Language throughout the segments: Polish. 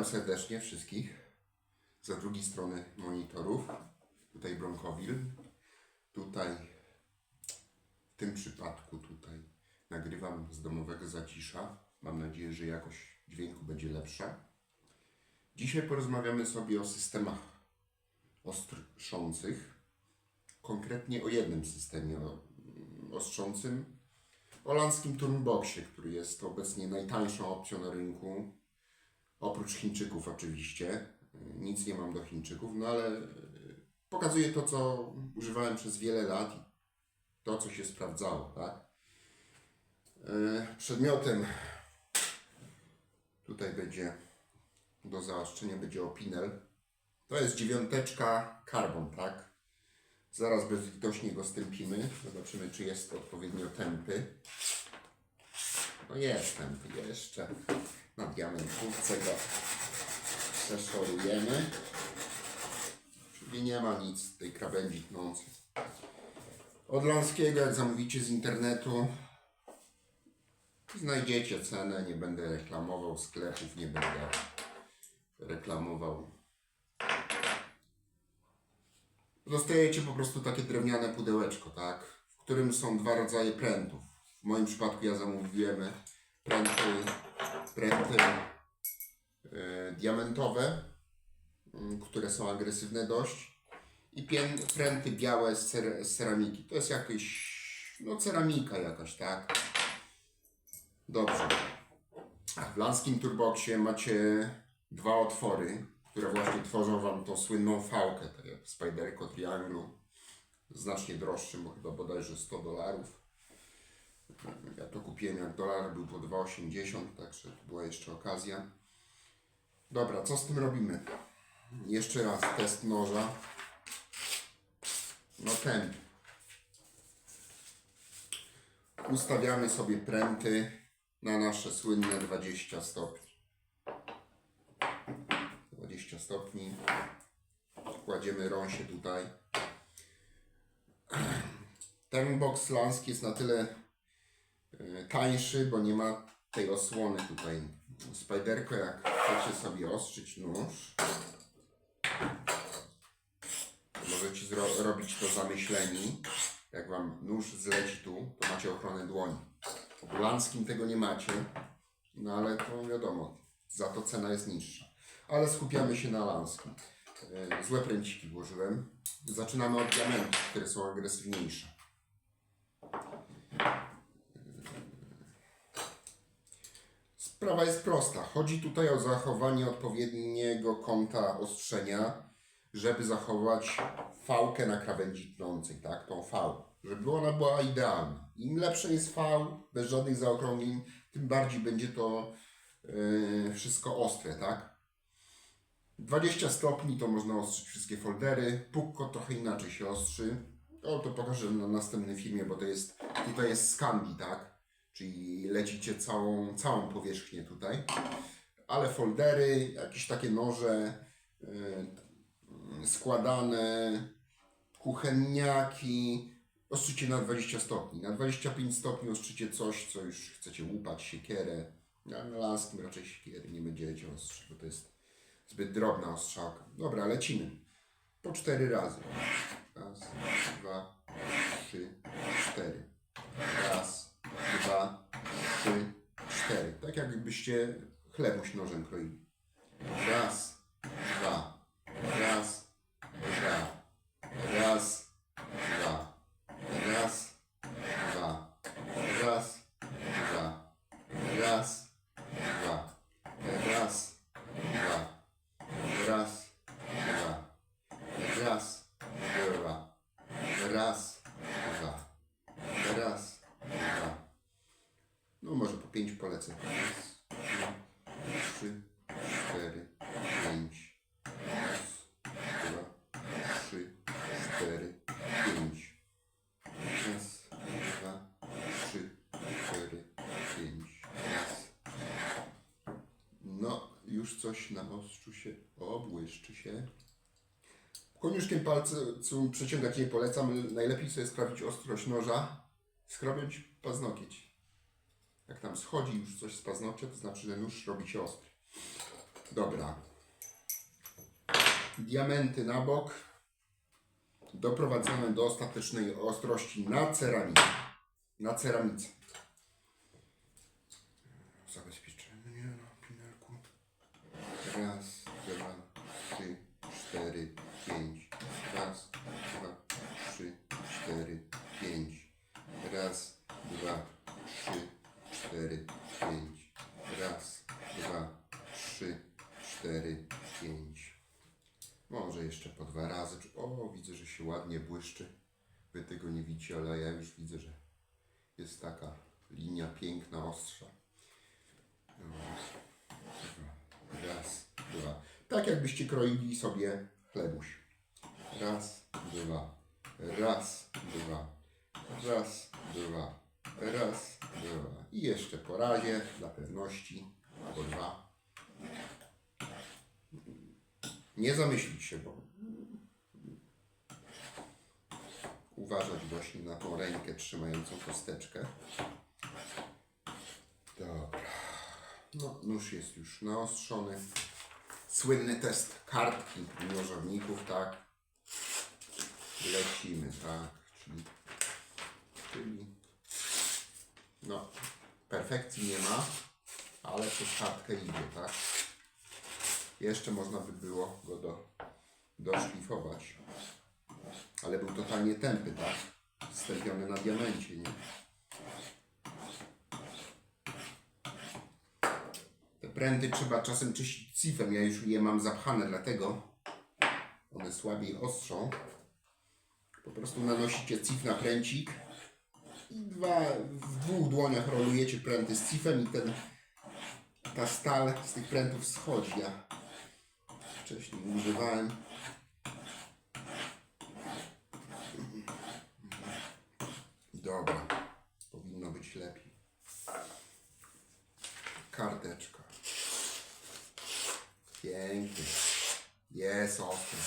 Witam serdecznie wszystkich za drugiej strony monitorów. Tutaj Bronkowil. Tutaj w tym przypadku tutaj nagrywam z domowego zacisza. Mam nadzieję, że jakość dźwięku będzie lepsza. Dzisiaj porozmawiamy sobie o systemach ostrzących. Konkretnie o jednym systemie ostrzącym. O lanskim Turnboxie, który jest obecnie najtańszą opcją na rynku. Oprócz Chińczyków oczywiście. Nic nie mam do Chińczyków, no ale e, pokazuję to, co używałem przez wiele lat i to, co się sprawdzało, tak? E, Przedmiotem tutaj będzie do zaostrzenia będzie opinel. To jest dziewiąteczka carbon, tak? Zaraz bezlitośnie go stępimy. Zobaczymy, czy jest odpowiednio tępy. No jest tępy jeszcze. Na diamentówce go przeszorujemy. Czyli nie ma nic tej krawędzi tnącej. Od Lanskiego, jak zamówicie z internetu, znajdziecie cenę. Nie będę reklamował sklepów, nie będę reklamował. Dostajecie po prostu takie drewniane pudełeczko, tak? W którym są dwa rodzaje prętów. W moim przypadku ja zamówiłem pręty, pręty e, diamentowe, mm, które są agresywne dość i pię, pręty białe z, cer, z ceramiki. To jest jakieś, no ceramika jakaś, tak? Dobrze. W Lanskim Turboxie macie dwa otwory, które właśnie tworzą Wam tą słynną fałkę, tak jak w Spiderco Trianglu. Znacznie droższym, bo chyba bodajże 100 dolarów. Ja to kupiłem jak dolar był po 2,80, także to była jeszcze okazja. Dobra, co z tym robimy? Jeszcze raz test noża. No ten. Ustawiamy sobie pręty na nasze słynne 20 stopni. 20 stopni. Kładziemy rąsie tutaj. Ten box lanski jest na tyle tańszy, bo nie ma tej osłony tutaj. Spiderko, jak chcecie sobie ostrzyć nóż, możecie zro- robić to zamyśleni. Jak wam nóż zleci tu, to macie ochronę dłoni. W lanskim tego nie macie, no ale to wiadomo, za to cena jest niższa. Ale skupiamy się na lanskim. E, Złe pręciki włożyłem. Zaczynamy od diamentów, które są agresywniejsze. Sprawa jest prosta. Chodzi tutaj o zachowanie odpowiedniego kąta ostrzenia, żeby zachować fałkę na krawędzi tnącej, tak? Tą V. Żeby ona była idealna. Im lepsze jest V, bez żadnych zaokrągleń, tym bardziej będzie to yy, wszystko ostre, tak? 20 stopni to można ostrzyć wszystkie foldery. Pukko trochę inaczej się ostrzy. O, to pokażę na następnym filmie, bo to jest, tutaj jest Scandi, tak? Czyli lecicie całą, całą powierzchnię tutaj. Ale foldery, jakieś takie noże yy, składane, kuchenniaki, ostrzycie na 20 stopni. Na 25 stopni ostrzycie coś, co już chcecie łupać, siekierę. Na lanskim raczej siekiery nie będziecie ostrzyć, bo to jest zbyt drobna ostrzałka. Dobra, lecimy. Po cztery razy. Raz, dwa, trzy, cztery. Raz, dwa, trzy, cztery. Tak jakbyście chlebuś nożem kroili. Raz, dwa, raz, dwa, raz, dwa, raz, dwa, raz, dwa, raz, dwa, raz, dwa, raz, dwa, raz, dwa, raz, dwa, raz, dwa. No może po pięć polecę. Raz, trzy, cztery, pięć. Raz, dwa, trzy, cztery, pięć. Raz, dwa, trzy, cztery, pięć. Raz. No, już coś na ostrzu się obłyszczy się. Koniuszkiem palcem przeciągać nie polecam. Najlepiej sobie sprawdzić ostrość noża, skrobiąc paznokieć. Jak tam schodzi już coś z paznokcia, to znaczy, że nóż robi się ostry. Dobra. Diamenty na bok. Doprowadzone do ostatecznej ostrości na ceramice. Na ceramice. Zabezpieczenie na pinelku. Raz, dwa, trzy, cztery, pięć. Raz, dwa, trzy, cztery, pięć. Raz, dwa, trzy, cztery, pięć. Raz, dwa, trzy, cztery, pięć. Może jeszcze po dwa razy. O, widzę, że się ładnie błyszczy. Wy tego nie widzicie, ale ja już widzę, że jest taka linia piękna, ostrza. Raz, dwa. Tak jakbyście kroili sobie chlebuś. Raz, dwa. Raz, dwa. Raz, dwa. Raz, dwa. I jeszcze po razie, dla pewności. Albo dwa. Nie zamyślić się, bo uważać właśnie na tą rękę trzymającą kosteczkę. Dobra. No, nóż jest już naostrzony. Słynny test kartki nożowników, tak? Lecimy, tak? Czyli, czyli no, perfekcji nie ma, ale przez kartkę idzie, tak? Jeszcze można by było go do, doszlifować. Ale był totalnie tępy, tak? Stępiony na diamencie, nie? Te pręty trzeba czasem czyścić cifem. Ja już je mam zapchane, dlatego one słabiej ostrzą. Po prostu nanosicie cif na pręcik i dwa, w dwóch dłoniach rolujecie pręty z cifem i ten, ta stal z tych prętów schodzi. Ja wcześniej używałem. Dobra, powinno być lepiej. Karteczka. Pięknie. Jest ostry.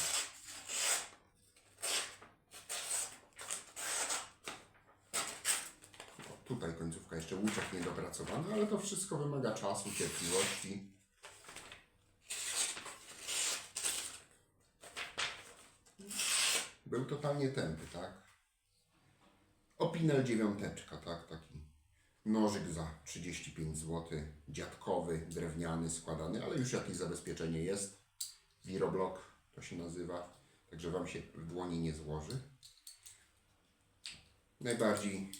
O, Tutaj końcówka jeszcze łuczek niedopracowany, ale to wszystko wymaga czasu, cierpliwości. Był totalnie tępy, tak? Opinel dziewiąteczka, tak? Taki nożyk za 35 zł, dziadkowy, drewniany, składany, ale już jakieś zabezpieczenie jest. Wiroblock to się nazywa, także Wam się w dłoni nie złoży. Najbardziej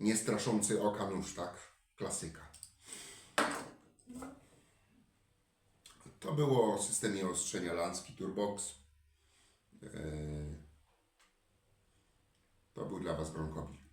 niestraszący oka nóż, tak? Klasyka. To było o systemie ostrzenia Lancki Turbox. Eee, To był dla Was Bronkowi.